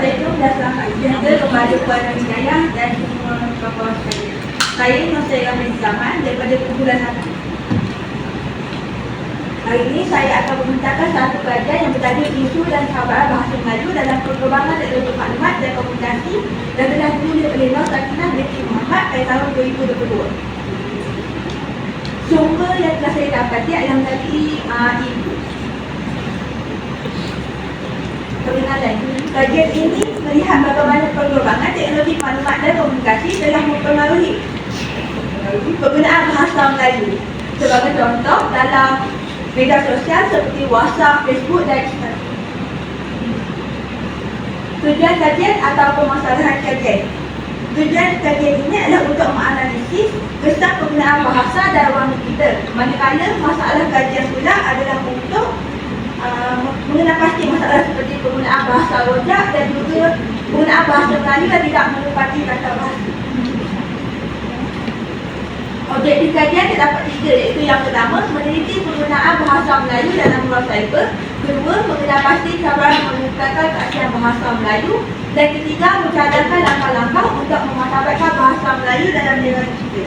Assalamualaikum dan selamat sejahtera kepada Puan Hidayah dan semua kawan-kawan sekalian. Saya Nur Sayyid Rahman Zaman daripada Kumpulan Hati. Hari ini saya akan membentangkan satu kajian yang bertajuk isu dan kabar bahasa Melayu dalam perkembangan teknologi maklumat dan komunikasi dan telah ditulis oleh Nur Sakinah binti Muhammad pada tahun 2022. Sumber yang telah saya dapati adalah melalui uh, ibu. Kajian ini melihat bagaimana perkembangan teknologi maklumat dan komunikasi telah mempengaruhi penggunaan bahasa Melayu. Sebagai contoh, dalam media sosial seperti WhatsApp, Facebook dan Instagram. Tujuan kajian atau permasalahan kajian. Tujuan kajian ini adalah untuk menganalisis kesan penggunaan bahasa dalam ruang. Manakala masalah kajian pula adalah untuk uh, mengenal pasti masalah bahasa rojak dan juga bahasa Melayu yang tidak menepati kata bahasa. Objektif kajian terdapat tiga iaitu yang pertama meneliti penggunaan bahasa Melayu dalam ruang cyber. Kedua, mengenal pasti cabaran meningkatkan keaslian bahasa Melayu. Dan ketiga, mencadangkan langkah-langkah untuk memanfaatkan bahasa Melayu dalam negara kita.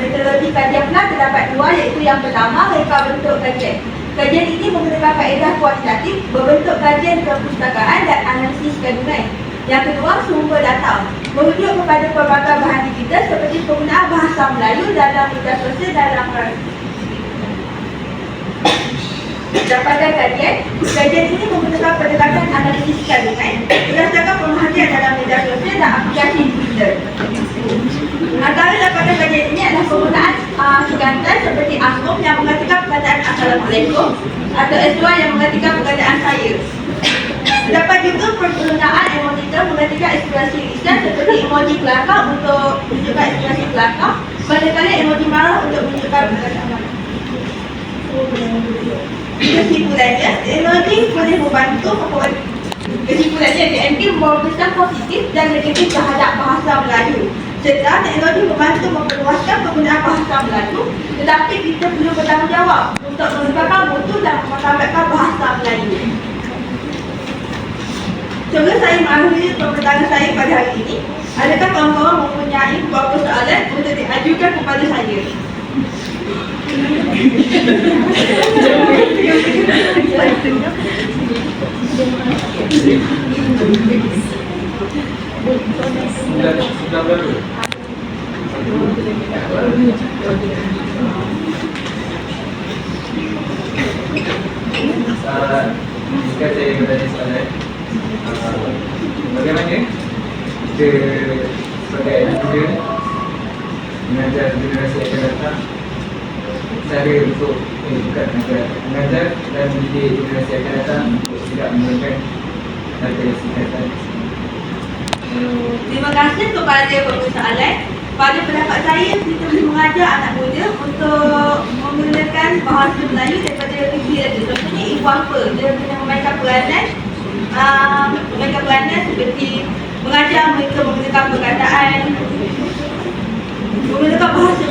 Metodologi kajian pula terdapat dua iaitu yang pertama, reka bentuk kajian Kajian ini menggunakan kaedah kuantitatif berbentuk kajian perpustakaan dan analisis kandungan yang kedua, sumber data. Merujuk kepada pelbagai bahan digital seperti penggunaan bahasa Melayu dalam media sosial dan laporan. Dapatkan kajian, kajian ini menggunakan pendekatan analisis kandungan berdasarkan pemerhatian dalam media sosial dan aplikasi digital. Antara dapatan kajian ini adalah sugantan seperti asum yang mengatakan perkataan Assalamualaikum atau S2 yang mengatakan perkataan saya. Dapat juga penggunaan emoticon menggantikan ekspresi lisan seperti emoji kelakar untuk menunjukkan ekspresi kelakar manakala emoji marah untuk menunjukkan perkataan marah. Kesimpulannya, teknologi boleh membantu Kesimpulannya, TNT membawa positif dan negatif terhadap bahasa Melayu serta teknologi membantu memperluaskan penggunaan bahasa Melayu tetapi kita perlu bertanggungjawab untuk mengembangkan mutu dan memanfaatkan bahasa Melayu. Coba saya mengakhiri pembentangan saya pada hari ini. Adakah kawan-kawan mempunyai beberapa soalan untuk diajukan kepada saya? Sudah berapa? Uh, jika saya bertanya soalan, uh, bagaimana kita sebagai individu mengajar generasi akan datang cara untuk eh, bukan mengajar, mengajar dan mendidik generasi akan datang untuk tidak menggunakan data singkatan Terima kasih kepada persoalan. Pada pendapat saya, kita boleh mengajar anak muda untuk menggunakan bahasa Melayu daripada kecil lagi. Contohnya ibu apa, dia kena memainkan peranan, uh, memainkan peranan seperti mengajar mereka menggunakan perkataan, menggunakan bahasa